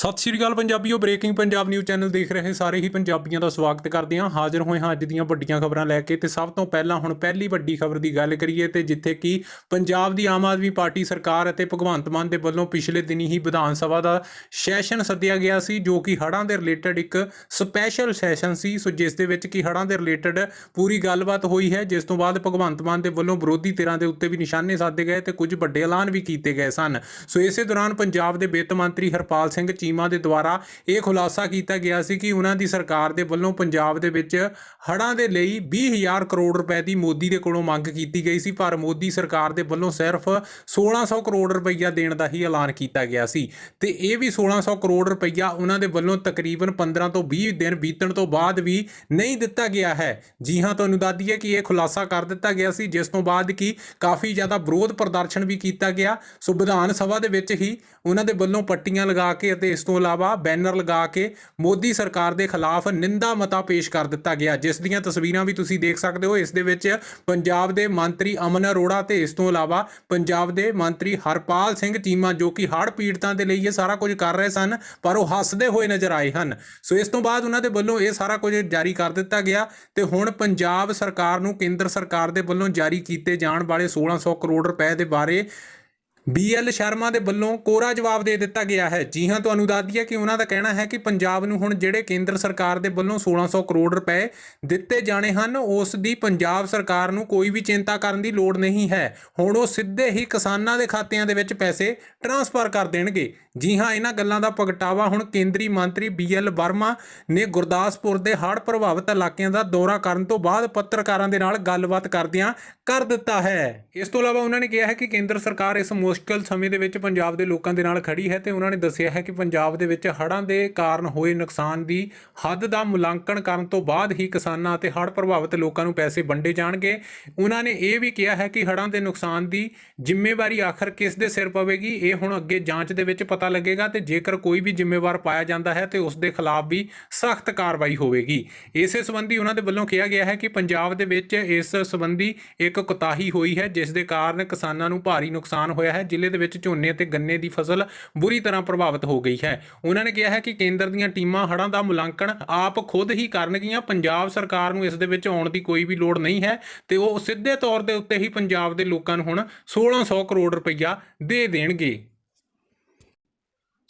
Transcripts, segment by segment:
ਸਤਿ ਸ਼੍ਰੀ ਅਕਾਲ ਪੰਜਾਬੀਓ ਬ੍ਰੇਕਿੰਗ ਪੰਜਾਬ ਨਿਊਜ਼ ਚੈਨਲ ਦੇਖ ਰਹੇ ਸਾਰੇ ਹੀ ਪੰਜਾਬੀਆਂ ਦਾ ਸਵਾਗਤ ਕਰਦੇ ਹਾਂ। ਹਾਜ਼ਰ ਹੋਏ ਹਾਂ ਅੱਜ ਦੀਆਂ ਵੱਡੀਆਂ ਖਬਰਾਂ ਲੈ ਕੇ ਤੇ ਸਭ ਤੋਂ ਪਹਿਲਾਂ ਹੁਣ ਪਹਿਲੀ ਵੱਡੀ ਖਬਰ ਦੀ ਗੱਲ ਕਰੀਏ ਤੇ ਜਿੱਥੇ ਕਿ ਪੰਜਾਬ ਦੀ ਆਮ ਆਦਮੀ ਪਾਰਟੀ ਸਰਕਾਰ ਅਤੇ ਭਗਵੰਤ ਮਾਨ ਦੇ ਵੱਲੋਂ ਪਿਛਲੇ ਦਿਨੀ ਹੀ ਵਿਧਾਨ ਸਭਾ ਦਾ ਸੈਸ਼ਨ ਸੱਦਿਆ ਗਿਆ ਸੀ, ਜੋ ਕਿ ਹੜ੍ਹਾਂ ਦੇ ਰਿਲੇਟਡ ਇੱਕ ਸਪੈਸ਼ਲ ਸੈਸ਼ਨ ਸੀ। ਸੋ ਜਿਸ ਦੇ ਵਿੱਚ ਕਿ ਹੜ੍ਹਾਂ ਦੇ ਰਿਲੇਟਡ ਪੂਰੀ ਗੱਲਬਾਤ ਹੋਈ ਹੈ, ਜਿਸ ਤੋਂ ਬਾਅਦ ਭਗਵੰਤ ਮਾਨ ਦੇ ਵੱਲੋਂ ਵਿਰੋਧੀ ਧਿਰਾਂ ਦੇ ਉੱਤੇ ਵੀ ਨਿਸ਼ਾਨੇ ਸਾਧੇ ਗਏ ਤੇ ਕੁਝ ਵੱਡੇ ਐਲਾਨ ਵੀ ਕੀਤੇ ਗਏ ਸਨ। ਸੋ ਇਸੇ ਦੌਰਾਨ ਪੰਜਾਬ ਦੇ ਵਿੱਤ ਮੰਤਰੀ ਹਰਪਾਲ ਸਿੰਘ ਚੀਮਾ ਦੇ ਦੁਆਰਾ ਇਹ ਖੁਲਾਸਾ ਕੀਤਾ ਗਿਆ ਸੀ ਕਿ ਉਹਨਾਂ ਦੀ ਸਰਕਾਰ ਦੇ ਵੱਲੋਂ ਪੰਜਾਬ ਦੇ ਵਿੱਚ ਹੜ੍ਹਾਂ ਦੇ ਲਈ 20000 ਕਰੋੜ ਰੁਪਏ ਦੀ ਮੋਦੀ ਦੇ ਕੋਲੋਂ ਮੰਗ ਕੀਤੀ ਗਈ ਸੀ, ਪਰ ਮੋਦੀ ਸਰਕਾਰ ਦੇ ਵੱਲੋਂ ਸਿਰਫ 1600 ਕਰੋੜ ਰੁਪਈਆ ਦੇਣ ਦਾ ਹੀ ਐਲਾਨ ਕੀਤਾ ਗਿਆ ਸੀ। ਤੇ ਇਹ ਵੀ 1600 ਕਰੋੜ ਰੁਪਈਆ ਉਹਨਾਂ ਦੇ ਵੱਲੋਂ ਤਕਰੀਬਨ 15 ਤੋਂ 20 ਦਿਨ ਬੀਤਣ ਤੋਂ ਬਾਅਦ ਵੀ ਨਹੀਂ ਦਿੱਤਾ ਗਿਆ ਹੈ। ਜੀ ਹਾਂ, ਤੁਹਾਨੂੰ ਦੱਸ ਦਈਏ ਕਿ ਇਹ ਖੁਲਾਸਾ ਕਰ ਦਿੱਤਾ ਗਿਆ ਸੀ, ਜਿਸ ਤੋਂ ਬਾਅਦ ਕਿ ਕਾਫੀ ਜ਼ਿਆਦਾ ਵਿਰੋਧ ਪ੍ਰਦਰਸ਼ਨ ਵੀ ਕੀਤਾ ਗਿਆ। ਸੋ ਵਿਧਾਨ ਸਭਾ ਦੇ ਵਿੱਚ ਹੀ ਉਹਨਾਂ ਦੇ ਵੱਲੋਂ ਪੱਟੀਆਂ ਲਗਾ ਕੇ ਅਤੇ ਇਸ ਤੋਂ ਇਲਾਵਾ ਬੈਨਰ ਲਗਾ ਕੇ ਮੋਦੀ ਸਰਕਾਰ ਦੇ ਖਿਲਾਫ ਨਿੰਦਾ ਮਤਾ ਪੇਸ਼ ਕਰ ਦਿੱਤਾ ਗਿਆ, ਜਿਸ ਦੀਆਂ ਤਸਵੀਰਾਂ ਵੀ ਤੁਸੀਂ ਦੇਖ ਸਕਦੇ ਹੋ। ਇਸ ਦੇ ਵਿੱਚ ਪੰਜਾਬ ਦੇ ਮੰਤਰੀ ਅਮਨ ਅਰੋੜਾ ਤੇ ਇਸ ਤੋਂ ਇਲਾਵਾ ਪੰਜਾਬ ਦੇ ਮੰਤਰੀ ਹਰਪਾਲ ਸਿੰਘ ਚੀਮਾ, ਜੋ ਕਿ ਹੜ੍ਹ ਪੀੜਤਾਂ ਦੇ ਲਈ ਇਹ ਸਾਰਾ ਕੁਝ ਕਰ ਰਹੇ ਸਨ, ਪਰ ਉਹ ਹੱਸਦੇ ਹੋਏ ਨਜ਼ਰ ਆਏ ਹਨ। ਸੋ ਇਸ ਤੋਂ ਬਾਅਦ ਉਹਨਾਂ ਦੇ ਵੱਲੋਂ ਇਹ ਸਾਰਾ ਕੁਝ ਜਾਰੀ ਕਰ ਦਿੱਤਾ ਗਿਆ ਤੇ ਹੁਣ ਪੰਜਾਬ ਸਰਕਾਰ ਨੂੰ ਕੇਂਦਰ ਸਰਕਾਰ ਦੇ ਵੱਲੋਂ ਜਾਰੀ ਕੀਤੇ ਜਾਣ ਵਾਲੇ 1600 ਕਰੋੜ ਰੁਪਏ ਦੇ ਬਾਰੇ ਬੀਐਲ ਸ਼ਰਮਾ ਦੇ ਵੱਲੋਂ ਕੋਰਾ ਜਵਾਬ ਦੇ ਦਿੱਤਾ ਗਿਆ ਹੈ। ਜੀ ਹਾਂ, ਤੁਹਾਨੂੰ ਦੱਸ ਦਈਏ ਕਿ ਉਹਨਾਂ ਦਾ ਕਹਿਣਾ ਹੈ ਕਿ ਪੰਜਾਬ ਨੂੰ ਹੁਣ ਜਿਹੜੇ ਕੇਂਦਰ ਸਰਕਾਰ ਦੇ ਵੱਲੋਂ 1600 ਕਰੋੜ ਰੁਪਏ ਦਿੱਤੇ ਜਾਣੇ ਹਨ, ਉਸ ਦੀ ਪੰਜਾਬ ਸਰਕਾਰ ਨੂੰ ਕੋਈ ਵੀ ਚਿੰਤਾ ਕਰਨ ਦੀ ਲੋੜ ਨਹੀਂ ਹੈ। ਹੁਣ ਉਹ ਸਿੱਧੇ ਹੀ ਕਿਸਾਨਾਂ ਦੇ ਖਾਤਿਆਂ ਦੇ ਵਿੱਚ ਪੈਸੇ ਟਰਾਂਸਫਰ ਕਰ ਦੇਣਗੇ। ਜੀ ਹਾਂ, ਇਹਨਾਂ ਗੱਲਾਂ ਦਾ ਪ੍ਰਗਟਾਵਾ ਹੁਣ ਕੇਂਦਰੀ ਮੰਤਰੀ ਬੀਐਲ ਵਰਮਾ ਨੇ ਗੁਰਦਾਸਪੁਰ ਦੇ ਹੜ੍ਹ ਪ੍ਰਭਾਵਿਤ ਇਲਾਕਿਆਂ ਦਾ ਦੌਰਾ ਕਰਨ ਤੋਂ ਬਾਅਦ ਪੱਤਰਕਾਰਾਂ ਦੇ ਨਾਲ ਗੱਲਬਾਤ ਕਰਦਿਆਂ ਕਰ ਦਿੱਤਾ ਹੈ। ਇਸ ਤੋਂ ਇਲਾਵਾ ਉਹਨਾਂ ਨੇ ਕਿਹਾ ਹੈ ਕਿ ਕੇਂਦਰ ਸਰਕਾਰ ਇਸ ਮੁਸ਼ਕਲ ਸਮੇਂ ਦੇ ਵਿੱਚ ਪੰਜਾਬ ਦੇ ਲੋਕਾਂ ਦੇ ਨਾਲ ਖੜੀ ਹੈ ਤੇ ਉਹਨਾਂ ਨੇ ਦੱਸਿਆ ਹੈ ਕਿ ਪੰਜਾਬ ਦੇ ਵਿੱਚ ਹੜ੍ਹਾਂ ਦੇ ਕਾਰਨ ਹੋਏ ਨੁਕਸਾਨ ਦੀ ਹੱਦ ਦਾ ਮੁਲਾਂਕਣ ਕਰਨ ਤੋਂ ਬਾਅਦ ਹੀ ਕਿਸਾਨਾਂ ਅਤੇ ਹੜ੍ਹ ਪ੍ਰਭਾਵਿਤ ਲੋਕਾਂ ਨੂੰ ਪੈਸੇ ਵੰਡੇ ਜਾਣਗੇ। ਉਹਨਾਂ ਨੇ ਇਹ ਵੀ ਕਿਹਾ ਹੈ ਕਿ ਹੜ੍ਹਾਂ ਦੇ ਨੁਕਸਾਨ ਦੀ ਜ਼ਿੰਮੇਵਾਰੀ ਆਖਰ ਕਿਸ ਦੇ ਸਿਰ ਪਵੇਗੀ, ਇਹ ਹੁਣ ਅੱਗੇ ਜਾਂਚ ਦੇ ਵਿੱਚ ਪਤਾ ਲੱਗੇਗਾ ਤੇ ਜੇਕਰ ਕੋਈ ਵੀ ਜ਼ਿੰਮੇਵਾਰ ਪਾਇਆ ਜਾਂਦਾ ਹੈ ਤੇ ਉਸ ਦੇ ਖਿਲਾਫ ਵੀ ਸਖਤ ਕਾਰਵਾਈ ਹੋਵੇਗੀ। ਇਸੇ ਸੰਬੰਧੀ ਉਹਨਾਂ ਦੇ ਵੱਲੋਂ ਕਿਹਾ ਗਿਆ ਹੈ ਕਿ ਪੰਜਾਬ ਦੇ ਵਿੱਚ ਇਸ ਸੰਬੰਧੀ ਇੱਕ ਕੁਤਾਹੀ ਹੋਈ ਹੈ, ਜਿਸ ਦੇ ਕਾਰਨ ਕਿਸਾਨਾਂ ਨੂੰ ਭਾਰੀ ਨੁਕਸਾਨ ਹੋਇਆ ਹੈ। ਜ਼ਿਲ੍ਹੇ ਦੇ ਵਿੱਚ ਝੋਨੇ ਅਤੇ ਗੰਨੇ ਦੀ ਫਸਲ ਬੁਰੀ ਤਰ੍ਹਾਂ ਪ੍ਰਭਾਵਿਤ ਹੋ ਗਈ ਹੈ। ਉਹਨਾਂ ਨੇ ਕਿਹਾ ਹੈ ਕਿ ਕੇਂਦਰ ਦੀਆਂ ਟੀਮਾਂ ਹੜ੍ਹਾਂ ਦਾ ਮੁਲਾਂਕਣ ਆਪ ਖੁਦ ਹੀ ਕਰਨਗੀਆਂ। ਪੰਜਾਬ ਸਰਕਾਰ ਨੂੰ ਇਸ ਦੇ ਵਿੱਚ ਆਉਣ ਦੀ ਕੋਈ ਵੀ ਲੋੜ ਨਹੀਂ ਹੈ ਤੇ ਉਹ ਸਿੱਧੇ ਤੌਰ ਦੇ ਉੱਤੇ ਹੀ ਪੰਜਾਬ ਦੇ ਲੋਕਾਂ ਨੂੰ ਹੁਣ 1600 ਕਰੋੜ ਰੁਪਈਆ ਦੇ ਦੇਣਗੇ।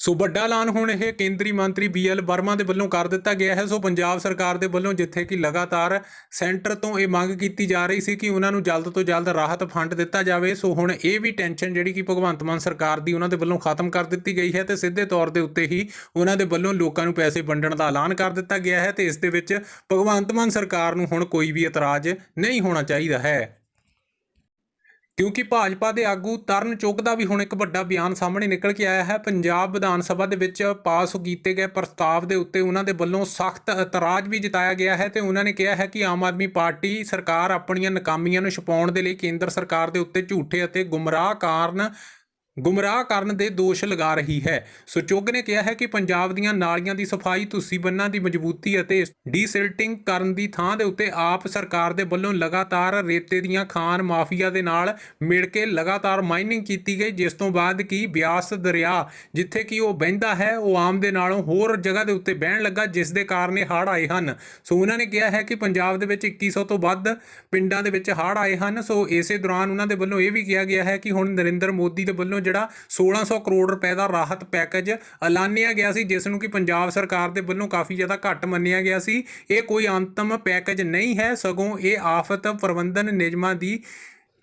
ਸੋ ਵੱਡਾ ਐਲਾਨ ਹੁਣ ਇਹ ਕੇਂਦਰੀ ਮੰਤਰੀ ਬੀਐਲ ਵਰਮਾ ਦੇ ਵੱਲੋਂ ਕਰ ਦਿੱਤਾ ਗਿਆ ਹੈ। ਸੋ ਪੰਜਾਬ ਸਰਕਾਰ ਦੇ ਵੱਲੋਂ ਜਿੱਥੇ ਕਿ ਲਗਾਤਾਰ ਸੈਂਟਰ ਤੋਂ ਇਹ ਮੰਗ ਕੀਤੀ ਜਾ ਰਹੀ ਸੀ ਕਿ ਉਹਨਾਂ ਨੂੰ ਜਲਦ ਤੋਂ ਜਲਦ ਰਾਹਤ ਫੰਡ ਦਿੱਤਾ ਜਾਵੇ। ਸੋ ਹੁਣ ਇਹ ਵੀ ਟੈਨਸ਼ਨ ਜਿਹੜੀ ਕਿ ਭਗਵੰਤ ਮਾਨ ਸਰਕਾਰ ਦੀ ਉਹਨਾਂ ਦੇ ਵੱਲੋਂ ਖਤਮ ਕਰ ਦਿੱਤੀ ਗਈ ਹੈ ਤੇ ਸਿੱਧੇ ਤੌਰ ਦੇ ਉੱਤੇ ਹੀ ਉਹਨਾਂ ਦੇ ਵੱਲੋਂ ਲੋਕਾਂ ਨੂੰ ਪੈਸੇ ਵੰਡਣ ਦਾ ਐਲਾਨ ਕਰ ਦਿੱਤਾ ਗਿਆ ਹੈ ਤੇ ਇਸ ਦੇ ਵਿੱਚ ਭਗਵੰਤ ਮਾਨ ਸਰਕਾਰ ਨੂੰ ਹੁਣ ਕੋਈ ਵੀ ਇਤਰਾਜ਼ ਨਹੀਂ ਹੋਣਾ ਚਾਹੀਦਾ ਹੈ। ਕਿਉਂਕਿ ਭਾਜਪਾ ਦੇ ਆਗੂ ਤਰਨ ਚੁੱਗ ਦਾ ਵੀ ਹੁਣ ਇੱਕ ਵੱਡਾ ਬਿਆਨ ਸਾਹਮਣੇ ਨਿਕਲ ਕੇ ਆਇਆ ਹੈ। ਪੰਜਾਬ ਵਿਧਾਨ ਸਭਾ ਦੇ ਵਿੱਚ ਪਾਸ ਕੀਤੇ ਗਏ ਪ੍ਰਸਤਾਵ ਦੇ ਉੱਤੇ ਉਹਨਾਂ ਦੇ ਵੱਲੋਂ ਸਖਤ ਇਤਰਾਜ਼ ਵੀ ਜਤਾਇਆ ਗਿਆ ਹੈ ਤੇ ਉਹਨਾਂ ਨੇ ਕਿਹਾ ਹੈ ਕਿ ਆਮ ਆਦਮੀ ਪਾਰਟੀ ਸਰਕਾਰ ਆਪਣੀਆਂ ਨਾਕਾਮੀਆਂ ਨੂੰ ਛੁਪਾਉਣ ਦੇ ਲਈ ਕੇਂਦਰ ਸਰਕਾਰ ਦੇ ਉੱਤੇ ਝੂਠੇ ਅਤੇ ਗੁੰਮਰਾਹ ਕਾਰਨ ਗੁੰਮਰਾਹ ਕਰਨ ਦੇ ਦੋਸ਼ ਲਗਾ ਰਹੀ ਹੈ। ਸੋ ਨੇ ਕਿਹਾ ਹੈ ਕਿ ਪੰਜਾਬ ਦੀਆਂ ਨਾਲੀਆਂ ਦੀ ਸਫ਼ਾਈ, ਤੁਸੀਂ ਬੰਨਾਂ ਦੀ ਮਜ਼ਬੂਤੀ ਅਤੇ ਡੀਸਿਲਟਿੰਗ ਕਰਨ ਦੀ ਥਾਂ ਦੇ ਉੱਤੇ ਆਪ ਸਰਕਾਰ ਦੇ ਵੱਲੋਂ ਲਗਾਤਾਰ ਰੇਤੇ ਦੀਆਂ ਖਾਨ ਮਾਫੀਆ ਦੇ ਨਾਲ ਮਿਲ ਕੇ ਲਗਾਤਾਰ ਮਾਈਨਿੰਗ ਕੀਤੀ ਗਈ, ਜਿਸ ਤੋਂ ਬਾਅਦ ਕੀ ਬਿਆਸ ਦਰਿਆ ਜਿੱਥੇ ਕਿ ਉਹ ਵਹਿੰਦਾ ਹੈ, ਉਹ ਆਮ ਦੇ ਨਾਲੋਂ ਹੋਰ ਜਗ੍ਹਾ ਦੇ ਉੱਤੇ ਬਹਿਣ ਲੱਗਾ, ਜਿਸ ਦੇ ਕਾਰਨ ਇਹ ਹੜ੍ਹ ਆਏ ਹਨ। ਸੋ ਉਹਨਾਂ ਨੇ ਕਿਹਾ ਹੈ ਕਿ ਪੰਜਾਬ ਦੇ ਵਿੱਚ 2100 ਤੋਂ ਵੱਧ ਪਿੰਡਾਂ ਦੇ ਵਿੱਚ ਹੜ੍ਹ ਆਏ ਹਨ। ਸੋ ਇਸੇ ਦੌਰਾਨ ਉਹਨਾਂ ਦੇ ਵੱਲੋਂ ਇਹ ਵੀ ਕਿਹਾ ਗਿਆ ਹੈ ਕਿ ਹੁਣ ਨਰਿੰਦਰ ਮੋਦੀ ਦੇ ਵੱਲੋਂ ਜਿਹੜਾ 1600 ਕਰੋੜ ਰੁਪਏ ਦਾ ਰਾਹਤ ਪੈਕੇਜ ਐਲਾਨਿਆ ਗਿਆ ਸੀ, ਜਿਸ ਨੂੰ ਕਿ ਪੰਜਾਬ ਸਰਕਾਰ ਦੇ ਵੱਲੋਂ ਕਾਫੀ ਜ਼ਿਆਦਾ ਘੱਟ ਮੰਨਿਆ ਗਿਆ ਸੀ। ਇਹ ਕੋਈ ਅੰਤਮ ਪੈਕੇਜ ਨਹੀਂ ਹੈ। ਸਗੋਂ ਇਹ ਆਫਤ ਪ੍ਰਬੰਧਨ ਨਿਯਮਾਂ ਦੀ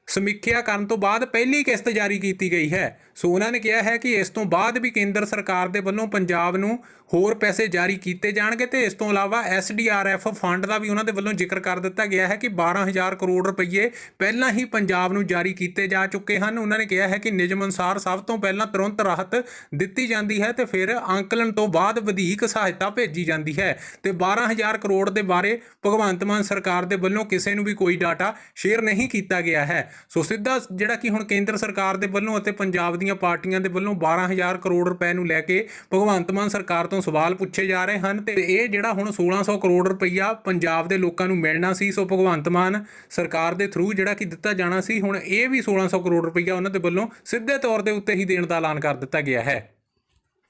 ਸਮੀਖਿਆ ਕਰਨ ਤੋਂ ਬਾਅਦ ਪਹਿਲੀ ਕਿਸ਼ਤ ਜਾਰੀ ਕੀਤੀ ਗਈ ਹੈ। ਸੋ ਉਹਨਾਂ ਨੇ ਕਿਹਾ ਹੈ ਕਿ ਇਸ ਤੋਂ ਬਾਅਦ ਵੀ ਕੇਂਦਰ ਸਰਕਾਰ ਦੇ ਵੱਲੋਂ ਪੰਜਾਬ ਨੂੰ ਹੋਰ ਪੈਸੇ ਜਾਰੀ ਕੀਤੇ ਜਾਣਗੇ ਤੇ ਇਸ ਤੋਂ ਇਲਾਵਾ ਐਸਡੀਆਰਐਫ ਫੰਡ ਦਾ ਵੀ ਉਹਨਾਂ ਦੇ ਵੱਲੋਂ ਜ਼ਿਕਰ ਕਰ ਦਿੱਤਾ ਗਿਆ ਹੈ ਕਿ 12000 ਕਰੋੜ ਰੁਪਏ ਪਹਿਲਾਂ ਹੀ ਪੰਜਾਬ ਨੂੰ ਜਾਰੀ ਕੀਤੇ ਜਾ ਚੁੱਕੇ ਹਨ। ਉਹਨਾਂ ਨੇ ਕਿਹਾ ਹੈ ਕਿ ਨਿਯਮ ਅਨੁਸਾਰ ਸਭ ਤੋਂ ਪਹਿਲਾਂ ਤੁਰੰਤ ਰਾਹਤ ਦਿੱਤੀ ਜਾਂਦੀ ਹੈ ਤੇ ਫਿਰ ਅੰਕਲਨ ਤੋਂ ਬਾਅਦ ਵਧੇਕ ਸਹਾਇਤਾ ਭੇਜੀ ਜਾਂਦੀ ਹੈ ਤੇ 12000 ਕਰੋੜ ਦੇ ਬਾਰੇ ਭਗਵੰਤ ਮਾਨ ਸਰਕਾਰ ਦੇ ਵੱਲੋਂ ਕਿਸੇ ਨੂੰ ਵੀ ਕੋਈ ਡਾਟਾ ਸ਼ੇਅਰ ਨਹੀਂ ਕੀਤਾ ਗਿਆ ਹੈ। ਸੋ ਸਿੱਧਾ ਜਿਹੜਾ ਕਿ ਹੁਣ ਕੇਂਦਰ ਸਰਕਾਰ ਦੇ ਵੱਲੋਂ ਅਤੇ ਪੰਜਾਬ ਦੀਆਂ ਪਾਰਟੀਆਂ ਦੇ ਵੱਲੋਂ 12000 ਕਰੋੜ ਰੁਪਏ ਨੂੰ ਲੈ ਕੇ ਭਗਵੰਤ ਮਾਨ ਸਰਕਾਰ ਤੋਂ ਸਵਾਲ ਪੁੱਛੇ ਜਾ ਰਹੇ ਹਨ ਤੇ ਇਹ ਜਿਹੜਾ ਹੁਣ 1600 ਕਰੋੜ ਰੁਪਈਆ ਪੰਜਾਬ ਦੇ ਲੋਕਾਂ ਨੂੰ ਮਿਲਣਾ ਸੀ, ਸੋ ਭਗਵੰਤ ਮਾਨ ਸਰਕਾਰ ਦੇ ਥਰੂ ਜਿਹੜਾ ਕਿ ਦਿੱਤਾ ਜਾਣਾ ਸੀ, ਹੁਣ ਇਹ ਵੀ 1600 ਕਰੋੜ ਰੁਪਈਆ ਉਹਨਾਂ ਦੇ ਵੱਲੋਂ ਸਿੱਧੇ ਤੌਰ ਦੇ ਉੱਤੇ ਹੀ ਦੇਣ ਦਾ ਐਲਾਨ ਕਰ ਦਿੱਤਾ ਗਿਆ ਹੈ।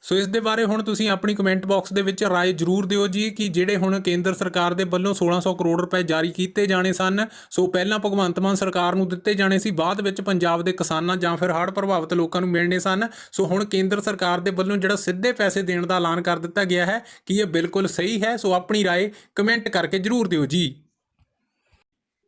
ਸੋ ਇਸ ਦੇ ਬਾਰੇ ਹੁਣ ਤੁਸੀਂ ਆਪਣੀ ਕਮੈਂਟ ਬਾਕਸ ਦੇ ਵਿੱਚ ਰਾਏ ਜ਼ਰੂਰ ਦਿਓ ਜੀ ਕਿ ਜਿਹੜੇ ਹੁਣ ਕੇਂਦਰ ਸਰਕਾਰ ਦੇ ਵੱਲੋਂ 1600 ਕਰੋੜ ਰੁਪਏ ਜਾਰੀ ਕੀਤੇ ਜਾਣੇ ਸਨ, ਸੋ ਪਹਿਲਾਂ ਭਗਵੰਤ ਮਾਨ ਸਰਕਾਰ ਨੂੰ ਦਿੱਤੇ ਜਾਣੇ ਸੀ, ਬਾਅਦ ਵਿੱਚ ਪੰਜਾਬ ਦੇ ਕਿਸਾਨਾਂ ਜਾਂ ਫਿਰ ਹੜ੍ਹ ਪ੍ਰਭਾਵਿਤ ਲੋਕਾਂ ਨੂੰ ਮਿਲਣੇ ਸਨ। ਸੋ ਹੁਣ ਕੇਂਦਰ ਸਰਕਾਰ ਦੇ ਵੱਲੋਂ ਜਿਹੜਾ ਸਿੱਧੇ ਪੈਸੇ ਦੇਣ ਦਾ ਐਲਾਨ ਕਰ ਦਿੱਤਾ ਗਿਆ ਹੈ, ਕਿ ਇਹ ਬਿਲਕੁਲ ਸਹੀ ਹੈ? ਸੋ ਆਪਣੀ ਰਾਏ ਕਮੈਂਟ ਕਰਕੇ ਜ਼ਰੂਰ ਦਿਓ ਜੀ।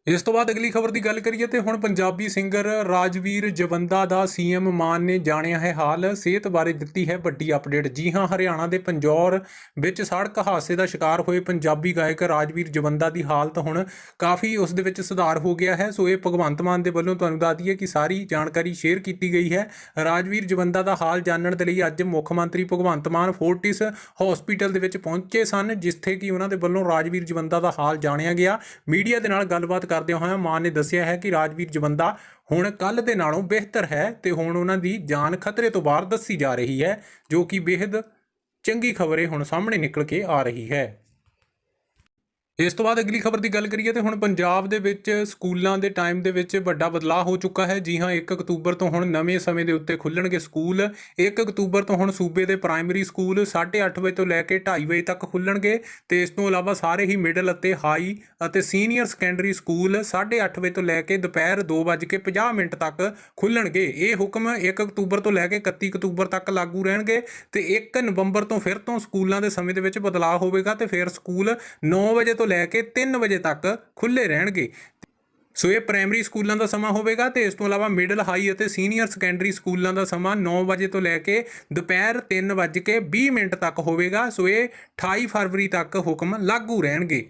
ਇਸ ਤੋਂ ਬਾਅਦ ਅਗਲੀ ਖਬਰ ਦੀ ਗੱਲ ਕਰੀਏ ਤੇ ਹੁਣ ਪੰਜਾਬੀ ਸਿੰਗਰ ਰਾਜਵੀਰ ਜਵੰਦਾ ਦਾ ਸੀਐਮ ਮਾਨ ਨੇ ਜਾਣਿਆ ਹੈ ਹਾਲ, ਸਿਹਤ ਬਾਰੇ ਦਿੱਤੀ ਹੈ ਵੱਡੀ ਅਪਡੇਟ। ਜੀ ਹਾਂ, ਹਰਿਆਣਾ ਦੇ ਪੰਜੌਰ ਵਿੱਚ ਸੜਕ ਹਾਦਸੇ ਦਾ ਸ਼ਿਕਾਰ ਹੋਏ ਪੰਜਾਬੀ ਗਾਇਕ ਰਾਜਵੀਰ ਜਵੰਦਾ ਦੀ ਹਾਲਤ ਹੁਣ ਕਾਫੀ ਉਸ ਦੇ ਵਿੱਚ ਸੁਧਾਰ ਹੋ ਗਿਆ ਹੈ। ਸੋ ਇਹ ਭਗਵੰਤ ਮਾਨ ਦੇ ਵੱਲੋਂ ਤੁਹਾਨੂੰ ਦੱਸ ਦਈਏ ਕਿ ਸਾਰੀ ਜਾਣਕਾਰੀ ਸ਼ੇਅਰ ਕੀਤੀ ਗਈ ਹੈ। ਰਾਜਵੀਰ ਜਵੰਦਾ ਦਾ ਹਾਲ ਜਾਣਨ ਦੇ ਲਈ ਅੱਜ ਮੁੱਖ ਮੰਤਰੀ ਭਗਵੰਤ ਮਾਨ ਫੋਰਟਿਸ ਹਸਪੀਟਲ ਦੇ ਵਿੱਚ ਪਹੁੰਚੇ ਸਨ, ਜਿੱਥੇ ਕਿ ਉਹਨਾਂ ਦੇ ਵੱਲੋਂ ਰਾਜਵੀਰ ਜਵੰਦਾ ਦਾ ਹਾਲ ਜਾਣਿਆ ਗਿਆ। ਮੀਡੀਆ ਦੇ ਨਾਲ ਗੱਲਬਾਤ ਕਰਦਿਆਂ ਹੋਇਆ ਮਾਨ ਨੇ ਦੱਸਿਆ ਹੈ ਕਿ ਰਾਜਵੀਰ ਜਵੰਦਾ ਹੁਣ ਕੱਲ ਦੇ ਨਾਲੋਂ ਬਿਹਤਰ ਹੈ ਤੇ ਹੁਣ ਉਹਨਾਂ ਦੀ ਜਾਨ ਖਤਰੇ ਤੋਂ ਬਾਹਰ ਦੱਸੀ ਜਾ ਰਹੀ ਹੈ, ਜੋ ਕਿ ਬੇहद ਚੰਗੀ ਖਬਰ ਹੁਣ ਸਾਹਮਣੇ ਨਿਕਲ ਕੇ ਆ ਰਹੀ ਹੈ। ਇਸ ਤੋਂ ਬਾਅਦ ਅਗਲੀ ਖਬਰ ਦੀ ਗੱਲ ਕਰੀਏ ਤੇ ਹੁਣ ਪੰਜਾਬ ਦੇ ਵਿੱਚ ਸਕੂਲਾਂ ਦੇ ਟਾਈਮ ਦੇ ਵਿੱਚ ਵੱਡਾ ਬਦਲਾਅ ਹੋ ਚੁੱਕਾ ਹੈ। ਜੀ ਹਾਂ 1 ਅਕਤੂਬਰ ਤੋਂ ਹੁਣ ਨਵੇਂ ਸਮੇਂ ਦੇ ਉੱਤੇ ਖੁੱਲਣਗੇ ਸਕੂਲ। 1 ਅਕਤੂਬਰ ਤੋਂ ਹੁਣ ਸੂਬੇ ਦੇ ਪ੍ਰਾਇਮਰੀ ਸਕੂਲ 8:30 ਵਜੇ ਤੋਂ ਲੈ ਕੇ 2:30 ਵਜੇ ਤੱਕ ਖੁੱਲਣਗੇ ਤੇ ਇਸ ਤੋਂ ਇਲਾਵਾ ਸਾਰੇ ਹੀ ਮਿਡਲ ਅਤੇ ਹਾਈ ਅਤੇ ਸੀਨੀਅਰ ਸੈਕੰਡਰੀ ਸਕੂਲ 8:30 ਵਜੇ ਤੋਂ ਲੈ ਕੇ ਦੁਪਹਿਰ 2:50 ਮਿੰਟ ਤੱਕ ਖੁੱਲਣਗੇ। ਇਹ ਹੁਕਮ 1 ਅਕਤੂਬਰ ਤੋਂ ਲੈ ਕੇ 31 ਅਕਤੂਬਰ ਤੱਕ ਲਾਗੂ ਰਹਿਣਗੇ ਤੇ 1 ਨਵੰਬਰ ਤੋਂ ਫਿਰ ਤੋਂ ਸਕੂਲਾਂ ਦੇ ਸਮੇਂ ਦੇ ਵਿੱਚ ਬਦਲਾਅ ਹੋਵੇਗਾ ਤੇ ਫਿਰ ਸਕੂਲ 9 ਵਜੇ ਤੋਂ ਲੈ ਕੇ 3 ਵਜੇ ਤੱਕ ਖੁੱਲੇ ਰਹਿਣਗੇ। ਸੋ ਇਹ ਪ੍ਰਾਇਮਰੀ ਸਕੂਲਾਂ ਦਾ ਸਮਾਂ ਹੋਵੇਗਾ ਤੇ ਇਸ ਤੋਂ ਇਲਾਵਾ ਮਿਡਲ, ਹਾਈ ਅਤੇ ਸੀਨੀਅਰ ਸੈਕੰਡਰੀ ਸਕੂਲਾਂ ਦਾ ਸਮਾਂ 9 ਵਜੇ ਤੋਂ ਲੈ ਕੇ ਦੁਪਹਿਰ 3 ਵਜੇ ਕੇ 20 ਮਿੰਟ ਤੱਕ ਹੋਵੇਗਾ। ਸੋ ਇਹ 28 ਫਰਵਰੀ ਤੱਕ ਹੁਕਮ ਲਾਗੂ ਰਹਿਣਗੇ।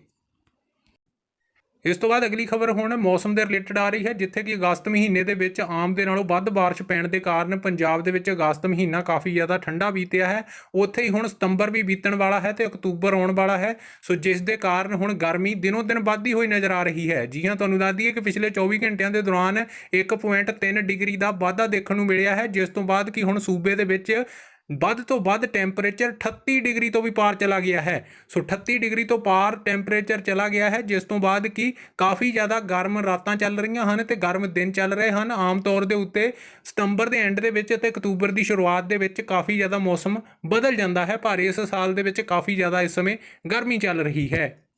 ਇਸ ਤੋਂ ਬਾਅਦ ਅਗਲੀ ਖਬਰ ਹੁਣ ਮੌਸਮ ਦੇ ਰਿਲੇਟਡ ਆ ਰਹੀ ਹੈ, ਜਿੱਥੇ ਕਿ ਅਗਸਤ ਮਹੀਨੇ ਦੇ ਵਿੱਚ ਆਮ ਦੇ ਨਾਲੋਂ ਵੱਧ ਬਾਰਿਸ਼ ਪੈਣ ਦੇ ਕਾਰਨ ਪੰਜਾਬ ਦੇ ਵਿੱਚ ਅਗਸਤ ਮਹੀਨਾ ਕਾਫੀ ਜ਼ਿਆਦਾ ਠੰਡਾ ਬੀਤਿਆ ਹੈ। ਉੱਥੇ ਹੀ ਹੁਣ ਸਤੰਬਰ ਵੀ ਬੀਤਣ ਵਾਲਾ ਹੈ ਤੇ ਅਕਤੂਬਰ ਆਉਣ ਵਾਲਾ ਹੈ। ਸੋ ਜਿਸ ਦੇ ਕਾਰਨ ਹੁਣ ਗਰਮੀ ਦਿਨੋਂ ਦਿਨ ਵੱਧਦੀ ਹੋਈ ਨਜ਼ਰ ਆ ਰਹੀ ਹੈ। ਜੀ ਹਾਂ, ਤੁਹਾਨੂੰ ਦੱਸ ਦਈਏ ਕਿ ਪਿਛਲੇ 24 ਘੰਟਿਆਂ ਦੇ ਦੌਰਾਨ 1.3 ਡਿਗਰੀ ਦਾ ਵਾਧਾ ਦੇਖਣ ਨੂੰ ਮਿਲਿਆ ਹੈ, ਜਿਸ ਤੋਂ ਬਾਅਦ ਕਿ ਹੁਣ ਸੂਬੇ ਦੇ ਵਿੱਚ ਵੱਧ ਤੋਂ ਵੱਧ ਟੈਂਪਰੇਚਰ 38 ਡਿਗਰੀ ਤੋਂ ਵੀ ਪਾਰ ਚਲਾ ਗਿਆ ਹੈ। ਸੋ 38 ਡਿਗਰੀ ਤੋਂ ਪਾਰ ਟੈਂਪਰੇਚਰ ਚਲਾ ਗਿਆ ਹੈ, ਜਿਸ ਤੋਂ ਬਾਅਦ ਕਿ ਕਾਫੀ ਜ਼ਿਆਦਾ ਗਰਮ ਰਾਤਾਂ ਚੱਲ ਰਹੀਆਂ ਹਨ ਤੇ ਗਰਮ ਦਿਨ ਚੱਲ ਰਹੇ ਹਨ। ਆਮ ਤੌਰ ਦੇ ਉੱਤੇ ਸਤੰਬਰ ਦੇ ਐਂਡ ਦੇ ਵਿੱਚ ਤੇ ਅਕਤੂਬਰ ਦੀ ਸ਼ੁਰੂਆਤ ਦੇ ਵਿੱਚ ਕਾਫੀ ਜ਼ਿਆਦਾ ਮੌਸਮ ਬਦਲ ਜਾਂਦਾ ਹੈ, ਪਰ ਇਸ ਸਾਲ ਦੇ ਵਿੱਚ ਕਾਫੀ ਜ਼ਿਆਦਾ ਇਸ ਸਮੇਂ ਗਰਮੀ ਚੱਲ ਰਹੀ ਹੈ।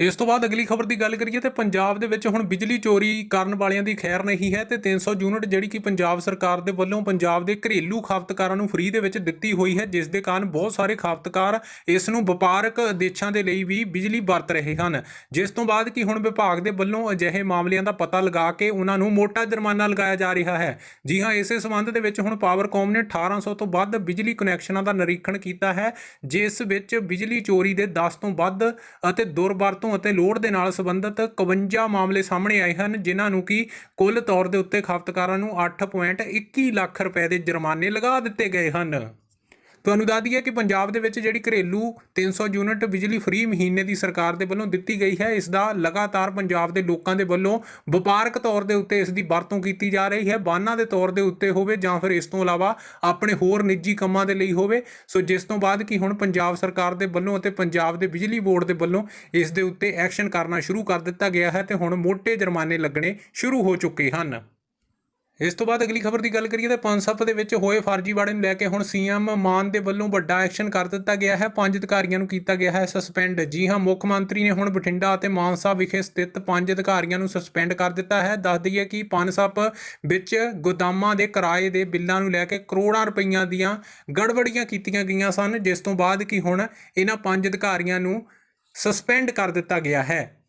ਇਸ ਤੋਂ ਬਾਅਦ ਅਗਲੀ ਖਬਰ ਦੀ ਗੱਲ ਕਰੀਏ ਤੇ ਪੰਜਾਬ ਦੇ ਵਿੱਚ ਹੁਣ ਬਿਜਲੀ ਚੋਰੀ ਕਰਨ ਵਾਲਿਆਂ ਦੀ ਖੈਰ ਨਹੀਂ ਹੈ ਤੇ 300 ਯੂਨਿਟ ਜਿਹੜੀ ਕਿ ਪੰਜਾਬ ਸਰਕਾਰ ਦੇ ਵੱਲੋਂ ਪੰਜਾਬ ਦੇ ਘਰੇਲੂ ਖਪਤਕਾਰਾਂ ਨੂੰ ਫ੍ਰੀ ਦੇ ਵਿੱਚ ਦਿੱਤੀ ਹੋਈ ਹੈ, ਜਿਸ ਦੇ ਕਾਰਨ ਬਹੁਤ ਸਾਰੇ ਖਪਤਕਾਰ ਇਸ ਨੂੰ ਵਪਾਰਕ ਦੇਸ਼ਾਂ ਦੇ ਲਈ ਵੀ ਬਿਜਲੀ ਵਰਤ ਰਹੇ ਹਨ। ਜਿਸ ਤੋਂ ਬਾਅਦ ਕਿ ਹੁਣ ਵਿਭਾਗ ਦੇ ਵੱਲੋਂ ਅਜਿਹੇ ਮਾਮਲਿਆਂ ਦਾ ਪਤਾ ਲਗਾ ਕੇ ਉਹਨਾਂ ਨੂੰ ਮੋਟਾ ਜੁਰਮਾਨਾ ਲਗਾਇਆ ਜਾ ਰਿਹਾ ਹੈ। ਜੀ ਹਾਂ, ਇਸੇ ਸੰਬੰਧ ਦੇ ਵਿੱਚ ਹੁਣ ਪਾਵਰਕੌਮ ਨੇ 1800 ਤੋਂ ਵੱਧ ਬਿਜਲੀ ਕਨੈਕਸ਼ਨਾਂ ਦਾ ਨਿਰੀਖਣ ਕੀਤਾ ਹੈ, ਜਿਸ ਵਿੱਚ ਬਿਜਲੀ ਚੋਰੀ ਦੇ 10 ਤੋਂ ਵੱਧ ਅਤੇ ਦੁਰਵਰਤ ਅਤੇ ਲੋੜ ਦੇ ਨਾਲ ਸੰਬੰਧਿਤ 51 ਮਾਮਲੇ ਸਾਹਮਣੇ ਆਏ ਹਨ, ਜਿਨ੍ਹਾਂ ਨੂੰ ਕਿ ਕੁੱਲ ਤੌਰ ਦੇ ਉੱਤੇ ਖਪਤਕਾਰਾਂ ਨੂੰ 8.21 ਲੱਖ ਰੁਪਏ ਦੇ ਜੁਰਮਾਨੇ ਲਗਾ ਦਿੱਤੇ ਗਏ ਹਨ। ਤੁਹਾਨੂੰ ਦੱਸ ਦਈਏ ਕਿ ਪੰਜਾਬ ਦੇ ਵਿੱਚ ਜਿਹੜੀ ਘਰੇਲੂ 300 ਯੂਨਿਟ ਬਿਜਲੀ ਫ੍ਰੀ ਮਹੀਨੇ ਦੀ ਸਰਕਾਰ ਦੇ ਵੱਲੋਂ ਦਿੱਤੀ ਗਈ ਹੈ, ਇਸ ਦਾ ਲਗਾਤਾਰ ਪੰਜਾਬ ਦੇ ਲੋਕਾਂ ਦੇ ਵੱਲੋਂ ਵਪਾਰਕ ਤੌਰ ਦੇ ਉੱਤੇ ਇਸ ਦੀ ਵਰਤੋਂ ਕੀਤੀ ਜਾ ਰਹੀ ਹੈ। ਬਾਨਾਂ ਦੇ ਤੌਰ ਦੇ ਉੱਤੇ ਹੋਵੇ ਜਾਂ ਫਿਰ ਇਸ ਤੋਂ ਇਲਾਵਾ ਆਪਣੇ ਹੋਰ ਨਿੱਜੀ ਕੰਮਾਂ ਦੇ ਲਈ ਹੋਵੇ। ਸੋ ਜਿਸ ਤੋਂ ਬਾਅਦ ਕਿ ਹੁਣ ਪੰਜਾਬ ਸਰਕਾਰ ਦੇ ਵੱਲੋਂ ਅਤੇ ਪੰਜਾਬ ਦੇ ਬਿਜਲੀ ਬੋਰਡ ਦੇ ਵੱਲੋਂ ਇਸ ਦੇ ਉੱਤੇ ਐਕਸ਼ਨ ਕਰਨਾ ਸ਼ੁਰੂ ਕਰ ਦਿੱਤਾ ਗਿਆ ਹੈ ਤੇ ਹੁਣ ਮੋٹے ਜੁਰਮਾਨੇ ਲੱਗਣੇ ਸ਼ੁਰੂ ਹੋ ਚੁੱਕੇ ਹਨ। ਇਸ ਤੋਂ ਬਾਅਦ ਅਗਲੀ ਖਬਰ ਦੀ ਗੱਲ ਕਰੀਏ ਤਾਂ ਪੰਸਪ ਦੇ ਵਿੱਚ ਹੋਏ ਫਰਜ਼ੀਵਾੜੇ ਨੂੰ ਲੈ ਕੇ ਹੁਣ ਸੀਐਮ ਮਾਨ ਦੇ ਵੱਲੋਂ ਵੱਡਾ ਐਕਸ਼ਨ ਕਰ ਦਿੱਤਾ ਗਿਆ ਹੈ। ਪੰਜ ਅਧਿਕਾਰੀਆਂ ਨੂੰ ਕੀਤਾ ਗਿਆ ਹੈ ਸਸਪੈਂਡ। ਜੀ ਹਾਂ, ਮੁੱਖ ਮੰਤਰੀ ਨੇ ਹੁਣ ਬਠਿੰਡਾ ਅਤੇ ਮਾਨਸਾ ਵਿਖੇ ਸਥਿਤ ਪੰਜ ਅਧਿਕਾਰੀਆਂ ਨੂੰ ਸਸਪੈਂਡ ਕਰ ਦਿੱਤਾ ਹੈ। ਦੱਸ ਦਈਏ ਕਿ ਪੰਸਪ ਵਿੱਚ ਗੋਦਾਮਾਂ ਦੇ ਕਿਰਾਏ ਦੇ ਬਿੱਲਾਂ ਨੂੰ ਲੈ ਕੇ ਕਰੋੜਾਂ ਰੁਪਈਆਂ ਦੀਆਂ ਗੜਬੜੀਆਂ ਕੀਤੀਆਂ ਗਈਆਂ ਸਨ, ਜਿਸ ਤੋਂ ਬਾਅਦ ਕਿ ਹੁਣ ਇਹਨਾਂ ਪੰਜ ਅਧਿਕਾਰੀਆਂ ਨੂੰ ਸਸਪੈਂਡ ਕਰ ਦਿੱਤਾ ਗਿਆ ਹੈ।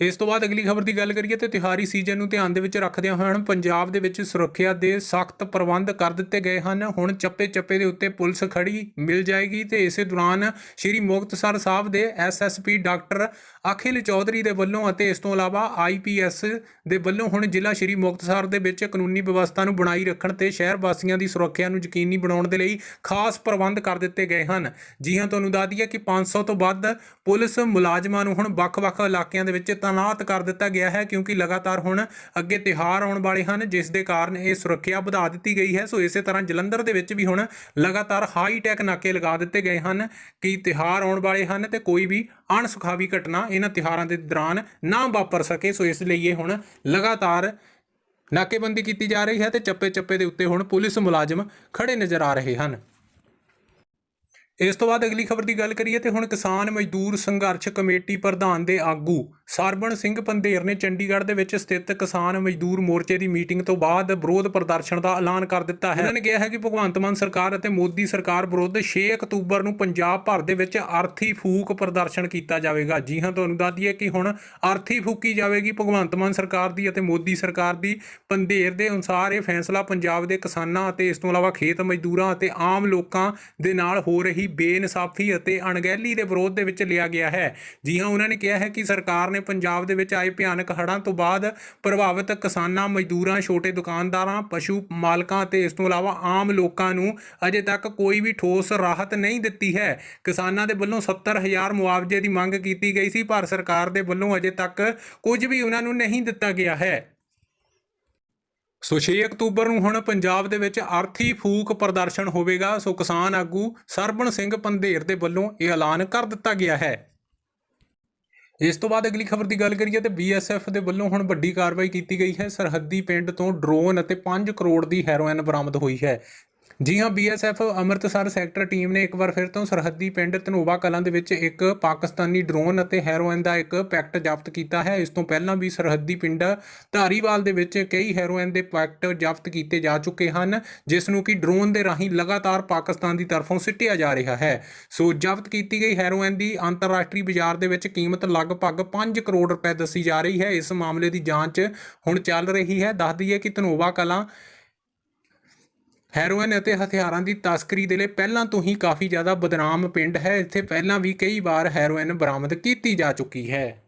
ਇਸ ਤੋਂ ਬਾਅਦ ਅਗਲੀ ਖਬਰ ਦੀ ਗੱਲ ਕਰੀਏ ਤੇ ਤਿਹਾਰੀ ਸੀਜ਼ਨ ਨੂੰ ਧਿਆਨ ਦੇ ਵਿੱਚ ਰੱਖਦਿਆਂ ਹੋਇਆਂ ਪੰਜਾਬ ਦੇ ਵਿੱਚ ਸੁਰੱਖਿਆ ਦੇ ਸਖਤ ਪ੍ਰਬੰਧ ਕਰ ਦਿੱਤੇ ਗਏ ਹਨ। ਹੁਣ ਚੱਪੇ-ਚੱਪੇ ਦੇ ਉੱਤੇ ਪੁਲਿਸ ਖੜੀ ਮਿਲ ਜਾਏਗੀ ਤੇ ਇਸੇ ਦੌਰਾਨ ਸ਼੍ਰੀ ਮੁਕਤਸਰ ਸਾਹਿਬ ਦੇ ਐਸਐਸਪੀ ਡਾਕਟਰ ਅਖਿਲ ਚੌਧਰੀ ਦੇ ਵੱਲੋਂ ਅਤੇ ਇਸ ਤੋਂ ਇਲਾਵਾ ਆਈਪੀਐਸ ਦੇ ਵੱਲੋਂ ਹੁਣ ਜ਼ਿਲ੍ਹਾ ਸ਼੍ਰੀ ਮੁਕਤਸਰ ਦੇ ਵਿੱਚ ਕਾਨੂੰਨੀ ਵਿਵਸਥਾ ਨੂੰ ਬਣਾਈ ਰੱਖਣ ਤੇ ਸ਼ਹਿਰ ਵਾਸੀਆਂ ਦੀ ਸੁਰੱਖਿਆ ਨੂੰ ਯਕੀਨੀ ਬਣਾਉਣ ਦੇ ਲਈ ਖਾਸ ਪ੍ਰਬੰਧ ਕਰ ਦਿੱਤੇ ਗਏ ਹਨ। ਜੀ ਹਾਂ, ਤੁਹਾਨੂੰ ਦੱਸ ਦਈਏ ਕਿ 500 ਤੋਂ ਵੱਧ ਪੁਲਿਸ ਮੁਲਾਜ਼ਮਾਂ ਨੂੰ ਹੁਣ ਵੱਖ-ਵੱਖ ਇਲਾਕਿਆਂ ਦੇ ਵਿੱਚ ਤਾਇਨਾਤ ਕਰ ਦਿੱਤਾ ਗਿਆ ਹੈ ਕਿਉਂਕਿ ਲਗਾਤਾਰ ਹੁਣ ਅੱਗੇ ਤਿਹਾਰ ਆਉਣ ਵਾਲੇ ਹਨ, ਜਿਸ ਦੇ ਕਾਰਨ ਇਹ ਸੁਰੱਖਿਆ ਵਧਾ ਦਿੱਤੀ ਗਈ ਹੈ। ਸੋ ਇਸੇ ਤਰ੍ਹਾਂ ਜਲੰਧਰ ਦੇ ਵਿੱਚ ਵੀ ਹੁਣ ਲਗਾਤਾਰ ਹਾਈ ਟੈਕ ਨਾਕੇ ਲਗਾ ਦਿੱਤੇ ਗਏ ਹਨ ਕਿ ਤਿਹਾਰ ਆਉਣ ਵਾਲੇ ਹਨ ਤੇ ਕੋਈ ਵੀ ਅਣਸੁਖਾਵੀ ਘਟਨਾ ਇਹਨਾਂ ਤਿਹਾਰਾਂ ਦੇ ਦੌਰਾਨ ਨਾ ਵਾਪਰ ਸਕੇ। ਸੋ ਇਸ ਲਈ ਇਹ ਹੁਣ ਲਗਾਤਾਰ ਨਾਕੇਬੰਦੀ ਕੀਤੀ ਜਾ ਰਹੀ ਹੈ ਤੇ ਚੱਪੇ-ਚੱਪੇ ਦੇ ਉੱਤੇ ਹੁਣ ਪੁਲਿਸ ਮੁਲਾਜ਼ਮ ਖੜੇ ਨਜ਼ਰ ਆ ਰਹੇ ਹਨ। ਇਸ ਤੋਂ ਬਾਅਦ ਅਗਲੀ ਖਬਰ ਦੀ ਗੱਲ ਕਰੀਏ ਤੇ ਹੁਣ ਕਿਸਾਨ ਮਜ਼ਦੂਰ ਸੰਘਰਸ਼ ਕਮੇਟੀ ਪ੍ਰਧਾਨ ਦੇ ਆਗੂ ਸਰਬਣ ਸਿੰਘ ਪੰਧੇਰ ਨੇ ਚੰਡੀਗੜ੍ਹ ਦੇ ਵਿੱਚ ਸਥਿਤ ਕਿਸਾਨ ਮਜ਼ਦੂਰ ਮੋਰਚੇ ਦੀ ਮੀਟਿੰਗ ਤੋਂ ਬਾਅਦ ਵਿਰੋਧ ਪ੍ਰਦਰਸ਼ਨ ਦਾ ਐਲਾਨ ਕਰ ਦਿੱਤਾ ਹੈ। ਉਹਨਾਂ ਨੇ ਕਿਹਾ ਹੈ ਕਿ ਭਗਵੰਤ ਮਾਨ ਸਰਕਾਰ ਅਤੇ ਮੋਦੀ ਸਰਕਾਰ ਵਿਰੁੱਧ 6 ਅਕਤੂਬਰ ਨੂੰ ਪੰਜਾਬ ਭਰ ਦੇ ਵਿੱਚ ਆਰਥੀ ਫੂਕ ਪ੍ਰਦਰਸ਼ਨ ਕੀਤਾ ਜਾਵੇਗਾ। ਜੀ ਹਾਂ, ਤੁਹਾਨੂੰ ਦੱਸ ਦਈਏ ਕਿ ਹੁਣ ਆਰਥੀ ਫੂਕੀ ਜਾਵੇਗੀ ਭਗਵੰਤ ਮਾਨ ਸਰਕਾਰ ਦੀ ਅਤੇ ਮੋਦੀ ਸਰਕਾਰ ਦੀ। ਪੰਧੇਰ ਦੇ ਅਨੁਸਾਰ ਇਹ ਫੈਸਲਾ ਪੰਜਾਬ ਦੇ ਕਿਸਾਨਾਂ ਅਤੇ ਇਸ ਤੋਂ ਇਲਾਵਾ ਖੇਤ ਮਜ਼ਦੂਰਾਂ ਅਤੇ ਆਮ ਲੋਕਾਂ ਦੇ ਨਾਲ ਹੋ ਰਹੀ ਬੇਇਨਸਾਫੀ ਅਤੇ ਅਣਗਹਿਲੀ ਦੇ ਵਿਰੋਧ ਦੇ ਵਿੱਚ ਲਿਆ ਗਿਆ ਹੈ। ਜੀ ਹਾਂ, ਉਹਨਾਂ ਨੇ ਕਿਹਾ ਹੈ ਕਿ ਸਰਕਾਰ ਨੇ ਪੰਜਾਬ ਦੇ ਵਿੱਚ ਆਏ ਭਿਆਨਕ ਹੜ੍ਹਾਂ ਤੋਂ ਬਾਅਦ ਪ੍ਰਭਾਵਿਤ ਕਿਸਾਨਾਂ, ਮਜ਼ਦੂਰਾਂ, ਛੋਟੇ ਦੁਕਾਨਦਾਰਾਂ, ਪਸ਼ੂ ਮਾਲਕਾਂ ਅਤੇ ਇਸ ਤੋਂ ਇਲਾਵਾ ਆਮ ਲੋਕਾਂ ਨੂੰ ਅਜੇ ਤੱਕ ਕੋਈ ਵੀ ਠੋਸ ਰਾਹਤ ਨਹੀਂ ਦਿੱਤੀ ਹੈ। ਕਿਸਾਨਾਂ ਦੇ ਵੱਲੋਂ 70000 ਮੁਆਵਜ਼ੇ ਦੀ ਮੰਗ ਕੀਤੀ ਗਈ ਸੀ, ਪਰ ਸਰਕਾਰ ਦੇ ਵੱਲੋਂ ਅਜੇ ਤੱਕ ਕੁਝ ਵੀ ਉਹਨਾਂ ਨੂੰ ਨਹੀਂ ਦਿੱਤਾ ਗਿਆ ਹੈ। ਸੋ 6 ਅਕਤੂਬਰ ਨੂੰ ਹੁਣ ਪੰਜਾਬ ਦੇ ਵਿੱਚ ਅਰਥੀ ਫੂਕ ਪ੍ਰਦਰਸ਼ਨ ਹੋਵੇਗਾ। ਸੋ ਕਿਸਾਨ ਆਗੂ ਸਰਬਣ ਸਿੰਘ ਪੰਧੇਰ ਦੇ ਵੱਲੋਂ ਇਹ ਐਲਾਨ ਕਰ ਦਿੱਤਾ ਗਿਆ ਹੈ। ਇਸ ਤੋਂ ਬਾਅਦ ਅਗਲੀ ਖਬਰ ਦੀ ਗੱਲ ਕਰੀਏ ਤੇ ਬੀਐਸਐਫ ਦੇ ਵੱਲੋਂ ਹੁਣ ਵੱਡੀ ਕਾਰਵਾਈ ਕੀਤੀ ਗਈ ਹੈ। ਸਰਹੱਦੀ ਪਿੰਡ ਤੋਂ ਡਰੋਨ ਅਤੇ 5 ਕਰੋੜ ਦੀ ਹੈਰੋਇਨ ਬਰਾਮਦ ਹੋਈ ਹੈ। ਜੀ ਹਾਂ ਬੀਐਸਐਫ ਅੰਮ੍ਰਿਤਸਰ ਸੈਕਟਰ ਟੀਮ ਨੇ ਇੱਕ ਵਾਰ ਫਿਰ ਤੋਂ ਸਰਹੱਦੀ ਪਿੰਡ ਧਨੋਵਾ ਕਲਾਂ ਦੇ ਵਿੱਚ ਇੱਕ ਪਾਕਿਸਤਾਨੀ ਡਰੋਨ ਅਤੇ ਹੈਰੋਇਨ ਦਾ ਇੱਕ ਪੈਕਟ ਜ਼ਬਤ ਕੀਤਾ ਹੈ। ਇਸ ਤੋਂ ਪਹਿਲਾਂ ਵੀ ਸਰਹੱਦੀ ਪਿੰਡ ਧਾਰੀਵਾਲ ਦੇ ਵਿੱਚ ਕਈ ਹੈਰੋਇਨ ਦੇ ਪੈਕਟ ਜ਼ਬਤ ਕੀਤੇ ਜਾ ਚੁੱਕੇ ਹਨ, ਜਿਸ ਨੂੰ ਕਿ ਡਰੋਨ ਦੇ ਰਾਹੀਂ ਲਗਾਤਾਰ ਪਾਕਿਸਤਾਨ ਦੀ ਤਰਫੋਂ ਸਿੱਟਿਆ ਜਾ ਰਿਹਾ ਹੈ। ਸੋ ਜ਼ਬਤ ਕੀਤੀ ਗਈ ਹੈਰੋਇਨ ਦੀ ਅੰਤਰਰਾਸ਼ਟਰੀ ਬਾਜ਼ਾਰ ਦੇ ਵਿੱਚ ਕੀਮਤ ਲਗਭਗ 5 ਕਰੋੜ ਰੁਪਏ ਦੱਸੀ ਜਾ ਰਹੀ ਹੈ। ਇਸ ਮਾਮਲੇ ਦੀ ਜਾਂਚ ਹੁਣ ਚੱਲ ਰਹੀ ਹੈ। ਦੱਸ ਦਈਏ ਕਿ ਧਨੋਵਾ ਕਲਾਂ ਹੈਰੋਇਨ ਅਤੇ ਹਥਿਆਰਾਂ ਦੀ ਤਸਕਰੀ ਦੇ ਲਈ ਪਹਿਲਾਂ ਤੋਂ ਹੀ ਕਾਫੀ ਜ਼ਿਆਦਾ ਬਦਨਾਮ ਪਿੰਡ ਹੈ। ਇੱਥੇ ਪਹਿਲਾਂ ਵੀ ਕਈ ਵਾਰ ਹੈਰੋਇਨ ਬਰਾਮਦ ਕੀਤੀ ਜਾ ਚੁੱਕੀ ਹੈ।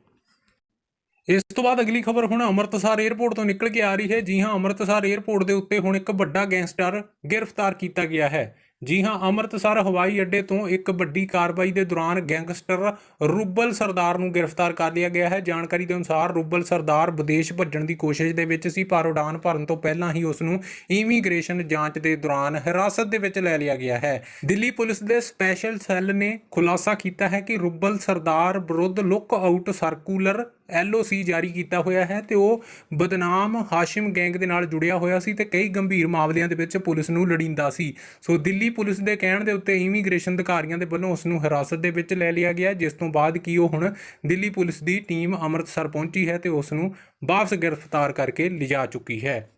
ਇਸ ਤੋਂ ਬਾਅਦ ਅਗਲੀ ਖਬਰ ਹੁਣ ਅੰਮ੍ਰਿਤਸਰ 에ਅਰਪੋਰਟ ਤੋਂ ਨਿਕਲ ਕੇ ਆ ਰਹੀ ਹੈ। ਜੀ ਹਾਂ, ਅੰਮ੍ਰਿਤਸਰ 에ਅਰਪੋਰਟ ਦੇ ਉੱਤੇ ਹੁਣ ਇੱਕ ਵੱਡਾ ਗੈਂਗਸਟਰ ਗ੍ਰਿਫਤਾਰ ਕੀਤਾ ਗਿਆ ਹੈ। ਜੀ ਹਾਂ, ਅੰਮ੍ਰਿਤਸਰ ਹਵਾਈ ਅੱਡੇ ਤੋਂ ਇੱਕ ਵੱਡੀ ਕਾਰਵਾਈ ਦੇ ਦੌਰਾਨ ਗੈਂਗਸਟਰ ਰੂਬਲ ਸਰਦਾਰ ਨੂੰ ਗ੍ਰਿਫਤਾਰ ਕਰ ਲਿਆ ਗਿਆ ਹੈ। ਜਾਣਕਾਰੀ ਦੇ ਅਨੁਸਾਰ ਰੂਬਲ ਸਰਦਾਰ ਵਿਦੇਸ਼ ਭੱਜਣ ਦੀ ਕੋਸ਼ਿਸ਼ ਦੇ ਵਿੱਚ ਸੀ, ਪਰ ਉਡਾਨ ਭਰਨ ਤੋਂ ਪਹਿਲਾਂ ਹੀ ਉਸ ਨੂੰ ਇਮੀਗ੍ਰੇਸ਼ਨ ਜਾਂਚ ਦੇ ਦੌਰਾਨ ਹਿਰਾਸਤ ਦੇ ਵਿੱਚ ਲੈ ਲਿਆ ਗਿਆ ਹੈ। ਦਿੱਲੀ ਪੁਲਿਸ ਦੇ ਸਪੈਸ਼ਲ ਸੈੱਲ ਨੇ ਖੁਲਾਸਾ ਕੀਤਾ ਹੈ ਕਿ ਰੂਬਲ ਸਰਦਾਰ ਵਿਰੁੱਧ ਲੁੱਕ ਆਊਟ ਸਰਕੂਲਰ ਐਲਓਸੀ ਜਾਰੀ ਕੀਤਾ ਹੋਇਆ ਹੈ ਤੇ ਉਹ ਬਦਨਾਮ ਹਾਸ਼ਿਮ ਗੈਂਗ ਦੇ ਨਾਲ ਜੁੜਿਆ ਹੋਇਆ ਸੀ ਤੇ ਕਈ ਗੰਭੀਰ ਮਾਮਲਿਆਂ ਦੇ ਵਿੱਚ ਪੁਲਿਸ ਨੂੰ ਲੜਿੰਦਾ ਸੀ। ਸੋ ਦਿੱਲੀ ਪੁਲਿਸ ਦੇ ਕਹਿਣ ਦੇ ਉੱਤੇ ਇਮੀਗ੍ਰੇਸ਼ਨ ਅਧਿਕਾਰੀਆਂ ਦੇ ਵੱਲੋਂ ਉਸ ਨੂੰ ਹਿਰਾਸਤ ਦੇ ਵਿੱਚ ਲੈ ਲਿਆ ਗਿਆ, ਜਿਸ ਤੋਂ ਬਾਅਦ ਕੀ ਉਹ ਹੁਣ ਦਿੱਲੀ ਪੁਲਿਸ ਦੀ ਟੀਮ ਅੰਮ੍ਰਿਤਸਰ ਪਹੁੰਚੀ ਹੈ ਤੇ ਉਸ ਨੂੰ ਵਾਪਸ ਗ੍ਰਿਫਤਾਰ ਕਰਕੇ ਲਿਜਾ ਚੁੱਕੀ ਹੈ।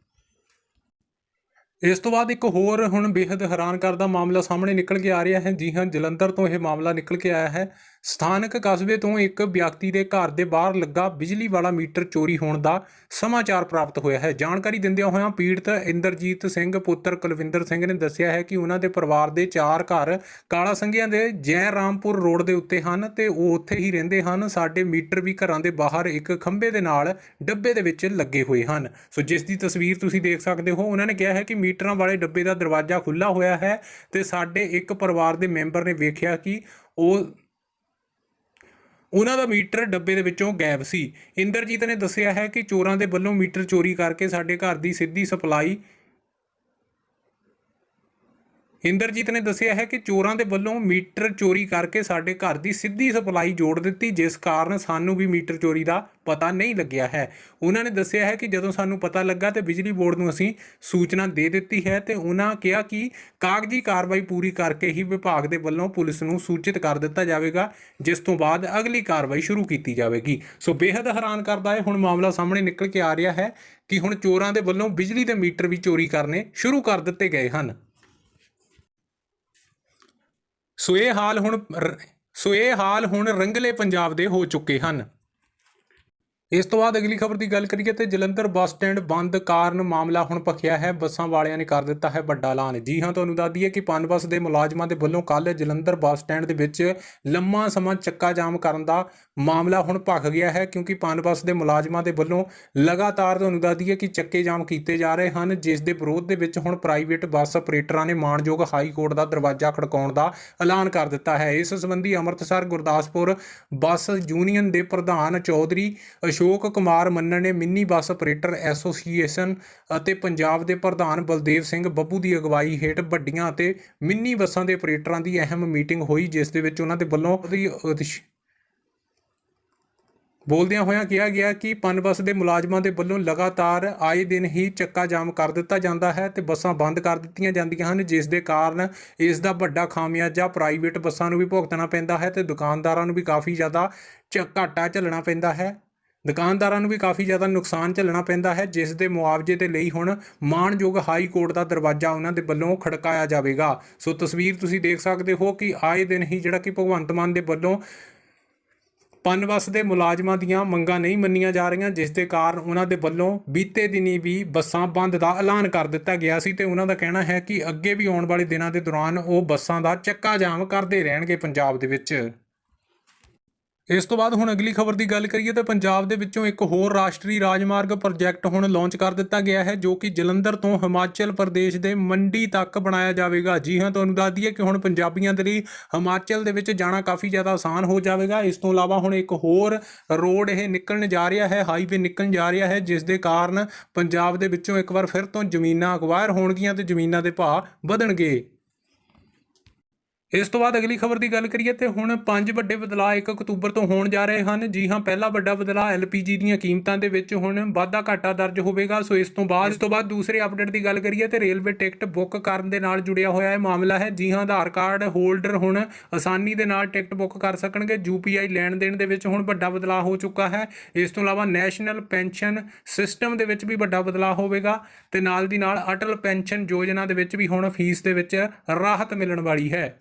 ਇਸ ਤੋਂ ਬਾਅਦ ਇੱਕ ਹੋਰ ਹੁਣ ਬੇहद ਹੈਰਾਨ ਕਰਦਾ ਮਾਮਲਾ ਸਾਹਮਣੇ ਨਿਕਲ ਕੇ ਆ ਰਿਹਾ ਹੈ। ਜੀ ਹਾਂ, ਜਲੰਧਰ ਤੋਂ ਇਹ ਮਾਮਲਾ ਨਿਕਲ ਕੇ ਆਇਆ ਹੈ। ਸਥਾਨਕ ਕਸਬੇ ਤੋਂ ਇੱਕ ਵਿਅਕਤੀ ਦੇ ਘਰ ਦੇ ਬਾਹਰ ਲੱਗਾ ਬਿਜਲੀ ਵਾਲਾ ਮੀਟਰ ਚੋਰੀ ਹੋਣ ਦਾ ਸਮਾਚਾਰ ਪ੍ਰਾਪਤ ਹੋਇਆ ਹੈ। ਜਾਣਕਾਰੀ ਦਿੰਦਿਆਂ ਹੋਇਆਂ ਪੀੜਤ ਇੰਦਰਜੀਤ ਸਿੰਘ, ਪੁੱਤਰ ਕੁਲਵਿੰਦਰ ਸਿੰਘ ਨੇ ਦੱਸਿਆ ਹੈ ਕਿ ਉਹਨਾਂ ਦੇ ਪਰਿਵਾਰ ਦੇ ਚਾਰ ਘਰ ਕਾਲਾ ਸੰਘਿਆਂ ਦੇ ਜੈ ਰਾਮਪੁਰ ਰੋਡ ਦੇ ਉੱਤੇ ਹਨ ਤੇ ਉਹ ਉੱਥੇ ਹੀ ਰਹਿੰਦੇ ਹਨ। ਸਾਡੇ ਮੀਟਰ ਵੀ ਘਰਾਂ ਦੇ ਬਾਹਰ ਇੱਕ ਖੰਭੇ ਦੇ ਨਾਲ ਡੱਬੇ ਦੇ ਵਿੱਚ ਲੱਗੇ ਹੋਏ ਹਨ। ਸੋ ਜਿਸ ਦੀ ਤਸਵੀਰ ਤੁਸੀਂ ਦੇਖ ਸਕਦੇ ਹੋ, ਉਹਨਾਂ ਨੇ ਕਿਹਾ ਹੈ ਕਿ ਮੀਟਰਾਂ ਵਾਲੇ ਡੱਬੇ ਦਾ ਦਰਵਾਜ਼ਾ ਖੁੱਲਾ ਹੋਇਆ ਹੈ ਤੇ ਸਾਡੇ ਇੱਕ ਪਰਿਵਾਰ ਦੇ ਮੈਂਬਰ ਨੇ ਵੇਖਿਆ ਕਿ ਉਹ ਉਹਨਾਂ ਦਾ ਮੀਟਰ ਡੱਬੇ ਦੇ ਵਿੱਚੋਂ ਗਾਇਬ ਸੀ। ਇੰਦਰਜੀਤ ਨੇ ਦੱਸਿਆ ਹੈ ਕਿ ਚੋਰਾਂ ਦੇ ਵੱਲੋਂ ਮੀਟਰ ਚੋਰੀ ਕਰਕੇ ਸਾਡੇ ਘਰ ਦੀ ਸਿੱਧੀ ਸਪਲਾਈ ਇੰਦਰਜੀਤ ਨੇ ਦੱਸਿਆ ਹੈ ਕਿ ਚੋਰਾਂ ਦੇ ਵੱਲੋਂ ਮੀਟਰ ਚੋਰੀ ਕਰਕੇ ਸਾਡੇ ਘਰ ਦੀ ਸਿੱਧੀ ਸਪਲਾਈ ਜੋੜ ਦਿੱਤੀ, ਜਿਸ ਕਾਰਨ ਸਾਨੂੰ ਵੀ ਮੀਟਰ ਚੋਰੀ ਦਾ ਪਤਾ ਨਹੀਂ ਲੱਗਿਆ ਹੈ। ਉਹਨਾਂ ਨੇ ਦੱਸਿਆ ਹੈ ਕਿ ਜਦੋਂ ਸਾਨੂੰ ਪਤਾ ਲੱਗਾ ਤੇ ਬਿਜਲੀ ਬੋਰਡ ਨੂੰ ਅਸੀਂ ਸੂਚਨਾ ਦੇ ਦਿੱਤੀ ਹੈ ਤੇ ਉਹਨਾਂ ਕਿਹਾ ਕਿ ਕਾਗਜ਼ੀ ਕਾਰਵਾਈ ਪੂਰੀ ਕਰਕੇ ਹੀ ਵਿਭਾਗ ਦੇ ਵੱਲੋਂ ਪੁਲਿਸ ਨੂੰ ਸੂਚਿਤ ਕਰ ਦਿੱਤਾ ਜਾਵੇਗਾ, ਜਿਸ ਤੋਂ ਬਾਅਦ ਅਗਲੀ ਕਾਰਵਾਈ ਸ਼ੁਰੂ ਕੀਤੀ ਜਾਵੇਗੀ। ਸੋ ਬੇहद ਹੈਰਾਨ ਕਰਦਾ ਹੈ ਹੁਣ ਮਾਮਲਾ ਸਾਹਮਣੇ ਨਿਕਲ ਕੇ ਆ ਰਿਹਾ ਹੈ ਕਿ ਹੁਣ ਚੋਰਾਂ ਦੇ ਵੱਲੋਂ ਬਿਜਲੀ ਦੇ ਮੀਟਰ ਵੀ ਚੋਰੀ ਕਰਨੇ ਸ਼ੁਰੂ ਕਰ ਦਿੱਤੇ ਗਏ ਹਨ। ਸੋ ਇਹ ਹਾਲ ਹੁਣ ਰ- ਸੋ ਇਹ ਹਾਲ ਹੁਣ ਰੰਗਲੇ ਪੰਜਾਬ ਦੇ ਹੋ ਚੁੱਕੇ ਹਨ। ਇਸ ਤੋਂ ਬਾਅਦ ਅਗਲੀ ਖਬਰ ਦੀ ਗੱਲ ਕਰੀਏ ਤੇ ਜਲੰਧਰ ਬੱਸ ਸਟੈਂਡ ਬੰਦ ਕਾਰਨ ਮਾਮਲਾ ਹੁਣ ਭਖਿਆ ਹੈ। ਬੱਸਾਂ ਵਾਲਿਆਂ ਨੇ ਕਰ ਦਿੱਤਾ ਹੈ ਵੱਡਾ ਐਲਾਨ। ਜੀ ਹਾਂ, ਤੁਹਾਨੂੰ ਦੱਸ ਦਈਏ ਕਿ ਪਨਬੱਸ ਦੇ ਮੁਲਾਜ਼ਮਾਂ ਦੇ ਵੱਲੋਂ ਕੱਲ ਜਲੰਧਰ ਬੱਸ ਸਟੈਂਡ ਦੇ ਵਿੱਚ ਲੰਮਾ ਸਮਾਂ ਚੱਕਾ ਜਾਮ ਕਰਨ ਦਾ ਮਾਮਲਾ ਹੁਣ ਭਖ ਗਿਆ ਹੈ ਕਿਉਂਕਿ ਪਨ ਬੱਸ ਦੇ ਮੁਲਾਜ਼ਮਾਂ ਦੇ ਵੱਲੋਂ ਲਗਾਤਾਰ ਤੁਹਾਨੂੰ ਦੱਸ ਦਈਏ ਕਿ ਚੱਕੇ ਜਾਮ ਕੀਤੇ ਜਾ ਰਹੇ ਹਨ, ਜਿਸ ਦੇ ਵਿਰੋਧ ਦੇ ਵਿੱਚ ਹੁਣ ਪ੍ਰਾਈਵੇਟ ਬੱਸ ਆਪਰੇਟਰਾਂ ਨੇ ਮਾਣਯੋਗ ਹਾਈ ਕੋਰਟ ਦਾ ਦਰਵਾਜ਼ਾ ਖੜਕਾਉਣ ਦਾ ਐਲਾਨ ਕਰ ਦਿੱਤਾ ਹੈ। ਇਸ ਸੰਬੰਧੀ ਅੰਮ੍ਰਿਤਸਰ ਗੁਰਦਾਸਪੁਰ ਬੱਸ ਯੂਨੀਅਨ ਦੇ ਪ੍ਰਧਾਨ ਚੌਧਰੀ ਅਸ਼ੋਕ ਕੁਮਾਰ ਮੰਨਣ ਨੇ ਮਿੰਨੀ ਬੱਸ ਆਪਰੇਟਰ ਐਸੋਸੀਏਸ਼ਨ ਅਤੇ ਪੰਜਾਬ ਦੇ ਪ੍ਰਧਾਨ ਬਲਦੇਵ ਸਿੰਘ ਬੱਬੂ ਦੀ ਅਗਵਾਈ ਹੇਠ ਵੱਡੀਆਂ ਅਤੇ ਮਿੰਨੀ ਬੱਸਾਂ ਦੇ ਆਪਰੇਟਰਾਂ ਦੀ ਅਹਿਮ ਮੀਟਿੰਗ ਹੋਈ, ਜਿਸ ਦੇ ਵਿੱਚ ਉਹਨਾਂ ਦੇ ਵੱਲੋਂ ਬੋਲਦਿਆਂ ਹੋਇਆਂ ਕਿਹਾ ਗਿਆ ਕਿ ਪਨ ਬੱਸ ਦੇ ਮੁਲਾਜ਼ਮਾਂ ਦੇ ਵੱਲੋਂ ਲਗਾਤਾਰ ਆਏ ਦਿਨ ਹੀ ਚੱਕਾ ਜਾਮ ਕਰ ਦਿੱਤਾ ਜਾਂਦਾ ਹੈ ਤੇ ਬੱਸਾਂ ਬੰਦ ਕਰ ਦਿੱਤੀਆਂ ਜਾਂਦੀਆਂ ਹਨ, ਜਿਸ ਦੇ ਕਾਰਨ ਇਸ ਦਾ ਵੱਡਾ ਖਾਮਿਆਜਾ ਪ੍ਰਾਈਵੇਟ ਬੱਸਾਂ ਨੂੰ ਵੀ ਭੁਗਤਣਾ ਪੈਂਦਾ ਹੈ ਤੇ ਦੁਕਾਨਦਾਰਾਂ ਨੂੰ ਵੀ ਕਾਫੀ ਜ਼ਿਆਦਾ ਚ- ਘਾਟਾ ਝੱਲਣਾ ਪੈਂਦਾ ਹੈ। ਦੁਕਾਨਦਾਰਾਂ ਨੂੰ ਵੀ ਕਾਫੀ ਜ਼ਿਆਦਾ ਨੁਕਸਾਨ ਝੱਲਣਾ ਪੈਂਦਾ ਹੈ, ਜਿਸ ਦੇ ਮੁਆਵਜ਼ੇ ਦੇ ਲਈ ਹੁਣ ਮਾਣਯੋਗ ਹਾਈ ਕੋਰਟ ਦਾ ਦਰਵਾਜ਼ਾ ਉਹਨਾਂ ਦੇ ਵੱਲੋਂ ਖੜਕਾਇਆ ਜਾਵੇਗਾ। ਸੋ ਤਸਵੀਰ ਤੁਸੀਂ ਦੇਖ ਸਕਦੇ ਹੋ ਕਿ ਆਏ ਦਿਨ ਹੀ ਜਿਹੜਾ ਕਿ ਭਗਵੰਤ ਮਾਨ ਦੇ ਵੱਲੋਂ ਪਨਬਸ ਦੇ ਮੁਲਾਜ਼ਮਾਂ ਦੀਆਂ ਮੰਗਾਂ ਨਹੀਂ ਮੰਨੀਆਂ ਜਾ ਰਹੀਆਂ, ਜਿਸ ਦੇ ਕਾਰਨ ਉਹਨਾਂ ਦੇ ਵੱਲੋਂ ਬੀਤੇ ਦਿਨੀ ਵੀ ਬੱਸਾਂ ਬੰਦ ਦਾ ਐਲਾਨ ਕਰ ਦਿੱਤਾ ਗਿਆ ਸੀ ਤੇ ਉਹਨਾਂ ਦਾ ਕਹਿਣਾ ਹੈ ਕਿ ਅੱਗੇ ਵੀ ਆਉਣ ਵਾਲੇ ਦਿਨਾਂ ਦੇ ਦੌਰਾਨ ਉਹ ਬੱਸਾਂ ਦਾ ਚੱਕਾ ਜਾਮ ਕਰਦੇ ਰਹਿਣਗੇ ਪੰਜਾਬ ਦੇ ਵਿੱਚ। ਇਸ ਤੋਂ ਬਾਅਦ ਹੁਣ ਅਗਲੀ ਖਬਰ ਦੀ ਗੱਲ ਕਰੀਏ ਤਾਂ ਪੰਜਾਬ ਦੇ ਵਿੱਚੋਂ ਇੱਕ ਹੋਰ ਰਾਸ਼ਟਰੀ ਰਾਜਮਾਰਗ ਪ੍ਰੋਜੈਕਟ ਹੁਣ ਲਾਂਚ ਕਰ ਦਿੱਤਾ ਗਿਆ ਹੈ, ਜੋ ਕਿ ਜਲੰਧਰ ਤੋਂ ਹਿਮਾਚਲ ਪ੍ਰਦੇਸ਼ ਦੇ ਮੰਡੀ ਤੱਕ ਬਣਾਇਆ ਜਾਵੇਗਾ। ਜੀ ਹਾਂ, ਤੁਹਾਨੂੰ ਦੱਸ ਦਈਏ ਕਿ ਹੁਣ ਪੰਜਾਬੀਆਂ ਦੇ ਲਈ ਹਿਮਾਚਲ ਦੇ ਵਿੱਚ ਜਾਣਾ ਕਾਫੀ ਜ਼ਿਆਦਾ ਆਸਾਨ ਹੋ ਜਾਵੇਗਾ। ਇਸ ਤੋਂ ਇਲਾਵਾ ਹੁਣ ਇੱਕ ਹੋਰ ਰੋਡ ਇਹ ਨਿਕਲਣ ਜਾ ਰਿਹਾ ਹੈ, ਹਾਈਵੇ ਨਿਕਲਣ ਜਾ ਰਿਹਾ ਹੈ, ਜਿਸ ਦੇ ਕਾਰਨ ਪੰਜਾਬ ਦੇ ਵਿੱਚੋਂ ਇੱਕ ਵਾਰ ਫਿਰ ਤੋਂ ਜ਼ਮੀਨਾਂ ਅਕਵਾਇਰ ਹੋਣਗੀਆਂ ਤੇ ਜ਼ਮੀਨਾਂ ਦੇ ਭਾਅ ਵਧਣਗੇ। ਇਸ ਤੋਂ ਬਾਅਦ ਅਗਲੀ ਖਬਰ ਦੀ ਗੱਲ ਕਰੀਏ ਤੇ ਹੁਣ ਪੰਜ ਵੱਡੇ ਬਦਲਾਅ 1 ਅਕਤੂਬਰ ਤੋਂ ਹੋਣ ਜਾ ਰਹੇ ਹਨ। ਜੀ ਹਾਂ, ਪਹਿਲਾ ਵੱਡਾ ਬਦਲਾਅ ਐਲਪੀਜੀ ਦੀਆਂ ਕੀਮਤਾਂ ਦੇ ਵਿੱਚ ਹੁਣ ਵਾਧਾ ਘਾਟਾ ਦਰਜ ਹੋਵੇਗਾ। ਸੋ ਇਸ ਤੋਂ ਬਾਅਦ ਇਸ ਤੋਂ ਬਾਅਦ ਦੂਸਰੇ ਅਪਡੇਟ ਦੀ ਗੱਲ ਕਰੀਏ ਤੇ ਰੇਲਵੇ ਟਿਕਟ ਬੁੱਕ ਕਰਨ ਦੇ ਨਾਲ ਜੁੜਿਆ ਹੋਇਆ ਇਹ ਮਾਮਲਾ ਹੈ। ਜੀ ਹਾਂ, ਆਧਾਰ ਕਾਰਡ ਹੋਲਡਰ ਹੁਣ ਆਸਾਨੀ ਦੇ ਨਾਲ ਟਿਕਟ ਬੁੱਕ ਕਰ ਸਕਣਗੇ। ਯੂਪੀਆਈ ਲੈਣ ਦੇਣ ਦੇ ਵਿੱਚ ਹੁਣ ਵੱਡਾ ਬਦਲਾਅ ਹੋ ਚੁੱਕਾ ਹੈ। ਇਸ ਤੋਂ ਇਲਾਵਾ ਨੈਸ਼ਨਲ ਪੈਨਸ਼ਨ ਸਿਸਟਮ ਦੇ ਵਿੱਚ ਵੀ ਵੱਡਾ ਬਦਲਾਅ ਹੋਵੇਗਾ ਤੇ ਨਾਲ ਦੀ ਨਾਲ ਅਟਲ ਪੈਨਸ਼ਨ ਯੋਜਨਾ ਦੇ ਵਿੱਚ ਵੀ ਹੁਣ ਫੀਸ ਦੇ ਵਿੱਚ ਰਾਹਤ ਮਿਲਣ ਵਾਲੀ ਹੈ।